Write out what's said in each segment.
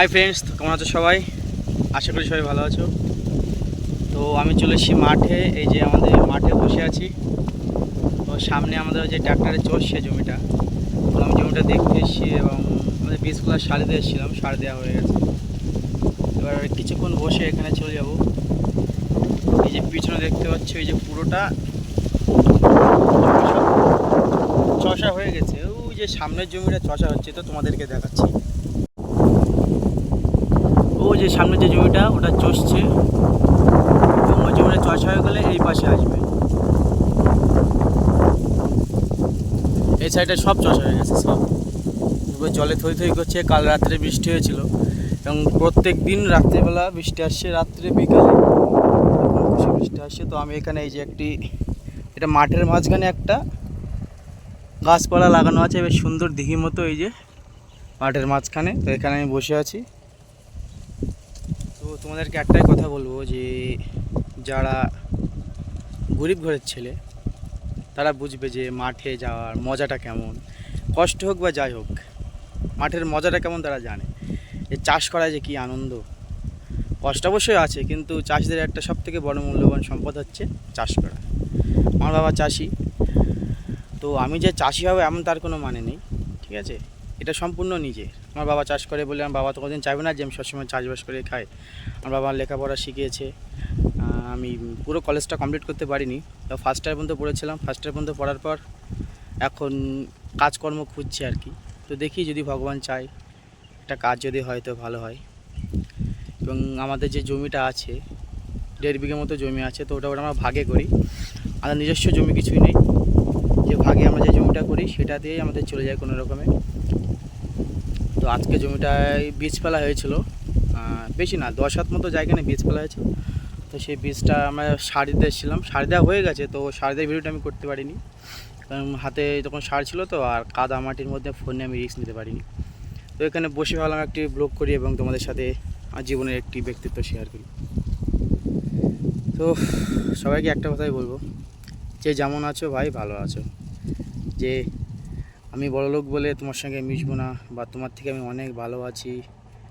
Hi friends কেমন আছো সবাই? আশা করি সবাই ভালো আছো। তো আমি চলে এসেছি মাঠে, এই যে আমাদের মাঠে বসে আছি। তো সামনে আমাদের যে ট্র্যাক্টরে চষছে জমিটা। তো আমি জমিটা দেখতে এসেছি এবং আমাদের বীজগুলো সার দিয়ে এসেছিলাম, সার দেওয়া হয়ে গেছে। এবার কিছুক্ষণ বসে এখানে চলে যাব। এই যে পিছনে দেখতে পাচ্ছি ওই যে পুরোটা চষা হয়ে গেছে। ওই যে সামনের জমিটা চষা হচ্ছে তো তোমাদেরকে দেখাচ্ছি। যে সামনে যে জমিটা, ওটা চষছে। এবং ওই জমিটা চষা হয়ে গেলে এই পাশে আসবে। এই সাইডে সব চষা হয়ে গেছে, সব। এবার জলে থই থই করছে, কাল রাত্রে বৃষ্টি হয়েছিল। এবং প্রত্যেক দিন রাত্রেবেলা বৃষ্টি আসছে, রাত্রে বিকালে বৃষ্টি আসছে। তো আমি এখানে এই যে একটি, এটা মাঠের মাঝখানে একটা গাছপালা লাগানো আছে, বেশ সুন্দর দিঘি মতো এই যে মাঠের মাঝখানে। তো এখানে আমি বসে আছি। তোমাদেরকে একটাই কথা বলব যে যারা গরিব ঘরের ছেলে, তারা বুঝবে যে মাঠে যাওয়ার মজাটা কেমন। কষ্ট হোক বা যাই হোক, মাঠের মজাটা কেমন তারা জানে। যে চাষ করা যে কী আনন্দ। কষ্ট অবশ্যই আছে, কিন্তু চাষিদের একটা সব থেকে বড় মূল্যবান সম্পদ হচ্ছে চাষ করা। আমার বাবা চাষি, তো আমি যে চাষি হবে এমন তার কোনো মানে নেই, ঠিক আছে? এটা সম্পূর্ণ নিজে। আমার বাবা চাষ করে বলে আমার বাবা তো কোনোদিন চাইবে না যে আমি সবসময় চাষবাস করে খাই। আমার বাবা লেখাপড়া শিখিয়েছে। আমি পুরো কলেজটা কমপ্লিট করতে পারিনি। তো ফার্স্ট ইয়ার পর্যন্ত পড়েছিলাম। ফার্স্ট ইয়ার পর্যন্ত পড়ার পর এখন কাজকর্ম খুঁজছি আর কি। তো দেখি যদি ভগবান চায়, একটা কাজ যদি হয় তো ভালো হয়। এবং আমাদের যে জমিটা আছে, দেড় বিঘে মতো জমি আছে, তো ওটা ওটা আমরা ভাগে করি। আমাদের নিজস্ব জমি কিছুই নেই। যে ভাগে আমরা যে জমিটা করি, সেটা দিয়েই আমাদের চলে যায় কোনো রকমে। আজকে জমিটায় বীজ ফেলা হয়েছিল। বেশি না, দশ হাত মতো জায়গা নিয়ে বীজ ফেলা হয়েছিল তো সেই বীজটা আমরা সার দিতে এসেছিলাম সার দেওয়া হয়ে গেছে, তো সার দেওয়ার ভিডিওটা আমি করতে পারিনি। কারণ হাতে তখন সার ছিল তো, আর কাদা মাটির মধ্যে ফোনে আমি রিস্ক নিতে পারিনি। তো এখানে বসে ভাবলাম একটি ব্লগ করি এবং তোমাদের সাথে জীবনের একটি ব্যক্তিত্ব শেয়ার করি। তো সবাইকে একটা কথাই বলব, যে যেমন আছো ভাই, ভালো আছো। যে আমি বড় লোক বলে তোমার সঙ্গে মিশবো না বা তোমার থেকে আমি অনেক ভালো আছি।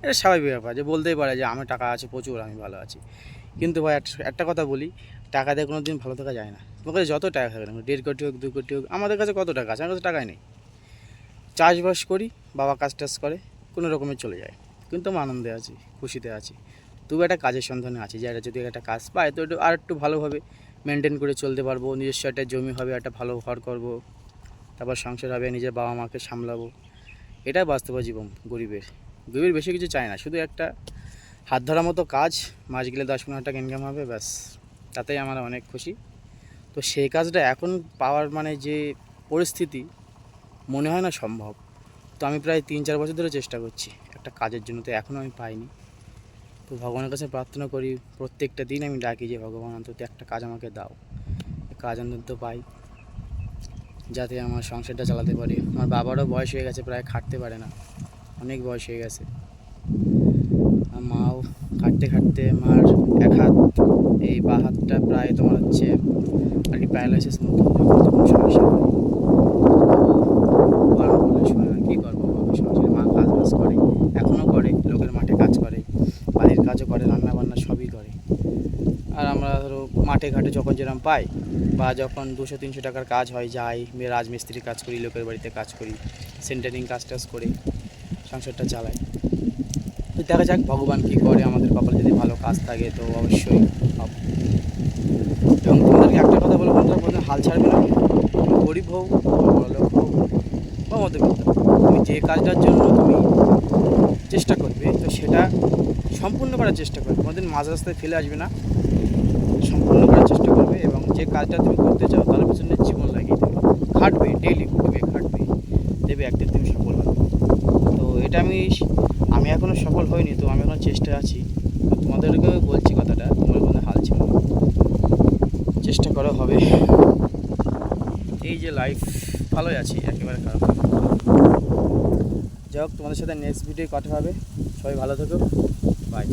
এটা স্বাভাবিক ব্যাপার যে বলতেই পারে যে আমার টাকা আছে, প্রচুর আমি ভালো আছি। কিন্তু ভাই, একটা- একটা কথা বলি, টাকা দিয়ে কোনো দিন ভালো থাকা যায় না। তোমার কাছে যত টাকা থাকবে দেড় কোটি হোক, দু কোটি হোক, আমাদের কাছে কত টাকা আছে? আমার কাছে টাকাই নেই। চাষবাস করি, বাবা কাজ টাজ করে, কোনো রকমে চলে যায়। কিন্তু আমি আনন্দে আছি, খুশিতে আছি। তবু একটা কাজের সন্ধানে আছি যে এটা যদি একটা কাজ পায় তো একটু আর একটু ভালোভাবে মেনটেন করে চলতে পারব। নিজস্ব একটা জমি হবে, একটা ভালো ঘর করব। তারপর সংসার হবে, নিজের বাবা মাকে সামলাবো। এটাই বাস্তব জীবন, গরিবের। গরিবের বেশি কিছু চায় না, শুধু একটা হাত ধরার মতো কাজ, মাস গেলে দশ পনেরো টাকা ইনকাম হবে, ব্যাস। তাতেই আমার অনেক খুশি। তো সেই কাজটা এখন পাওয়ার মানে যে পরিস্থিতি, মনে হয় না সম্ভব। তো আমি প্রায় তিন চার বছর ধরে চেষ্টা করছি, একটা কাজের জন্য তো এখনও আমি পাইনি। তো ভগবানের কাছে প্রার্থনা করি, প্রত্যেকটা দিন আমি ডাকি যে, ভগবান, অন্তত একটা কাজ আমাকে দাও। কাজ অন্তত পাই। যাতে আমার সংসারটা চালাতে পারি। আমার বাবারও বয়স হয়ে গেছে, প্রায় খাটতে পারে না। অনেক বয়স হয়ে গেছে। আর মাও খাটতে খাটতে মার এক হাত, এই বা হাতটা প্রায় তোমার হচ্ছে আর কি প্যারালাইসিস মতো কী করব? কাজ বাজ করে এখনও করে, লোকের মাঠে কাজ করে, বাড়ির কাজও করে রান্না বান্না সবই করে। আর আমরা ধরো মাঠে ঘাটে যখন যেরকম পাই বা যখন দুশো, তিনশো টাকার কাজ হয়, যাই মেয়ে রাজমিস্ত্রি কাজ করি, লোকের বাড়িতে কাজ করি সেন্টারিং কাজ টাজ করে, সংসারটা চালাই। তো দেখা যাক ভগবান কী করে, আমাদের কপালে যদি ভালো কাজ থাকে তো অবশ্যই এবং তোমাদেরকে একটা কথা বলব তোমরা প্রথমে হাল ছাড়বে না গরিব হোক বড়লোক হোক বা মধ্যবিত্ত। তুমি যে কাজটার জন্য তুমি চেষ্টা করবে, তো সেটা সম্পূর্ণ করার চেষ্টা করবে। কোনোদিন মাঝ রাস্তায় ফেলে আসবে না সম্পূর্ণ করার চেষ্টা করবে এবং যে কাজটা তুমি করতে চাও, তার পিছনে জীবন লাগিয়ে দেবে। খাটবে ডেইলি উঠবে খাটবে, দেবে একদিন তুমি সফল হবে তো এটা আমি আমি এখনও সফল হইনি, তো আমি এখনও চেষ্টা আছি। তোমাদেরকেও বলছি কথাটা তোমার কোনো হাল ছিল চেষ্টা করা হবে। এই যে লাইফ ভালোই আছি, একেবারে খারাপ। যাই হোক, তোমাদের সাথে নেক্সট ভিডিও কথা হবে। সবাই ভালো থেকো। বাই